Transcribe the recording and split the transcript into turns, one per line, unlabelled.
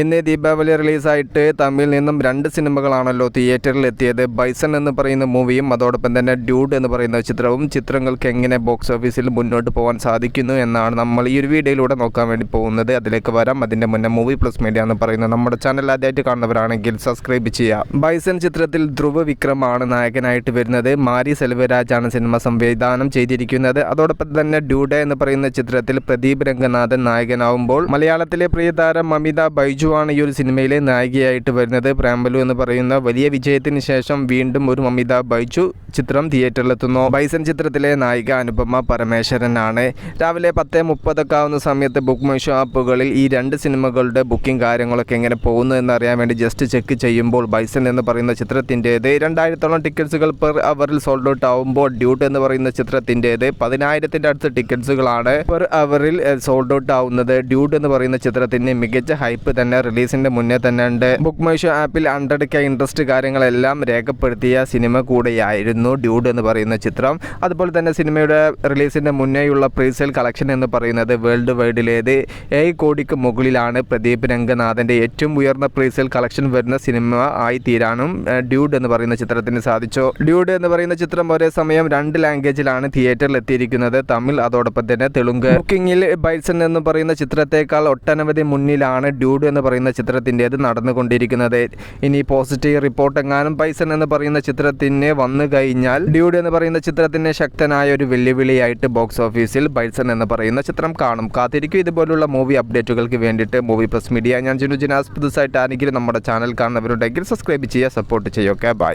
ഇന്ന് ദീപാവലി റിലീസായിട്ട് തമിഴിൽ നിന്നും രണ്ട് സിനിമകളാണല്ലോ തിയേറ്ററിൽ എത്തിയത് ബൈസൺ എന്ന് പറയുന്ന മൂവിയും അതോടൊപ്പം തന്നെ ഡ്യൂഡ് എന്ന് പറയുന്ന ചിത്രവും ചിത്രങ്ങൾക്ക് എങ്ങനെ ബോക്സ് ഓഫീസിൽ മുന്നോട്ട് പോകാൻ സാധിക്കുന്നു എന്നാണ് നമ്മൾ ഈ ഒരു വീഡിയോയിലൂടെ നോക്കാൻ വേണ്ടി പോകുന്നത്. അതിലേക്ക് വരാം. അതിന്റെ മുന്നേ മൂവി പ്ലസ് മീഡിയ എന്ന് പറയുന്നത് നമ്മുടെ ചാനൽ ആദ്യമായിട്ട് കാണുന്നവരാണെങ്കിൽ സബ്സ്ക്രൈബ് ചെയ്യുക. ബൈസൺ ചിത്രത്തിൽ ധ്രുവ വിക്രമാണ് നായകനായിട്ട് വരുന്നത്. മാരി സെൽവരാജാണ് സിനിമ സംവിധാനം ചെയ്തിരിക്കുന്നത്. അതോടൊപ്പം തന്നെ ഡ്യൂഡ് എന്ന് പറയുന്ന ചിത്രത്തിൽ പ്രദീപ് രംഗനാഥൻ നായകനാവുമ്പോൾ മലയാളത്തിലെ പ്രിയതാരം അമിത ബൈജു ആണ് ഈ ഒരു സിനിമയിലെ നായികയായിട്ട് വരുന്നത്. പ്രാമ്പലു എന്ന് പറയുന്ന വലിയ വിജയത്തിന് ശേഷം വീണ്ടും ഒരു മമിത ബൈജു ചിത്രം തിയേറ്ററിലെത്തുന്നു. ബൈസൺ ചിത്രത്തിലെ നായിക അനുപമ പരമേശ്വരനാണ്. രാവിലെ പത്ത് മുപ്പതൊക്കെ ആവുന്ന സമയത്ത് ബുക്ക് മൈ ഷോ ആപ്പുകളിൽ ഈ രണ്ട് സിനിമകളുടെ ബുക്കിംഗ് കാര്യങ്ങളൊക്കെ എങ്ങനെ പോകുന്നു എന്നറിയാൻ വേണ്ടി ജസ്റ്റ് ചെക്ക് ചെയ്യുമ്പോൾ ബൈസൺ എന്ന് പറയുന്ന ചിത്രത്തിന്റേത് രണ്ടായിരത്തോളം ടിക്കറ്റ്സുകൾ പെർ അവറിൽ സോൾഡ് ഔട്ട് ആവുമ്പോൾ ഡ്യൂട്ട് എന്ന് പറയുന്ന ചിത്രത്തിന്റേത് പതിനായിരത്തിന്റെ അടുത്ത് ടിക്കറ്റ്സുകളാണ് പെർ അവറിൽ സോൾഡ് ഔട്ട് ആവുന്നത് ഡ്യൂട്ട് എന്ന് പറയുന്ന ചിത്രത്തിന് മികച്ച ഹൈപ്പ് തന്നെ റിലീസിന്റെ മുന്നേ തന്നെ ഉണ്ട്. ബുക്ക് മൈ ഷോ ആപ്പിൽ ഹൺഡ്രഡ് കെ ഇൻട്രസ്റ്റ് കാര്യങ്ങളെല്ലാം രേഖപ്പെടുത്തിയ സിനിമ കൂടെയായിരുന്നു ഡ്യൂഡ് എന്ന് പറയുന്ന ചിത്രം. അതുപോലെ തന്നെ സിനിമയുടെ റിലീസിന്റെ മുന്നേയുള്ള പ്രീസെയിൽ കളക്ഷൻ എന്ന് പറയുന്നത് വേൾഡ് വൈഡിലേത് ഏഴ് കോടിക്ക് മുകളിലാണ് പ്രദീപ് രംഗനാഥന്റെ ഏറ്റവും ഉയർന്ന പ്രീസെയിൽ കളക്ഷൻ വരുന്ന സിനിമ ആയി തീരാനും ഡ്യൂഡ് എന്ന് പറയുന്ന ചിത്രത്തിന് സാധിച്ചു. ഡ്യൂഡ് എന്ന് പറയുന്ന ചിത്രം ഒരേ സമയം രണ്ട് ലാംഗ്വേജിലാണ് തിയേറ്ററിൽ എത്തിയിരിക്കുന്നത്. തമിഴ് അതോടൊപ്പം തന്നെ തെലുങ്ക്. ബുക്കിംഗിൽ ബൈസൺ എന്ന് പറയുന്ന ചിത്രത്തേക്കാൾ ഒട്ടനവധി മുന്നിലാണ് ഡ്യൂഡ് എന്ന് പറയുന്ന ചിത്രത്തിന്റേത് നടന്നുകൊണ്ടിരിക്കുന്നത്. ഇനി പോസിറ്റീവ് റിപ്പോർട്ട് എങ്ങാനും പൈസൻ എന്ന് പറയുന്ന ചിത്രത്തിന് വന്നു കഴിഞ്ഞാൽ ഡ്യൂഡ് എന്ന് പറയുന്ന ചിത്രത്തിന് ശക്തനായ ഒരു വെല്ലുവിളിയായിട്ട് ബോക്സ് ഓഫീസിൽ പൈസൻ എന്ന് പറയുന്ന ചിത്രം കാണും. കാത്തിരിക്കും ഇതുപോലുള്ള മൂവി അപ്ഡേറ്റുകൾക്ക് വേണ്ടിയിട്ട് മൂവി പ്രസ് മീഡിയ ഞാൻ ജിനു ജിനാസ്. പുതുസായിട്ട് ആരെങ്കിലും നമ്മുടെ ചാനൽ കാണുന്നവരുണ്ടെങ്കിൽ സബ്സ്ക്രൈബ് ചെയ്യുക സപ്പോർട്ട് ചെയ്യുക. ബൈ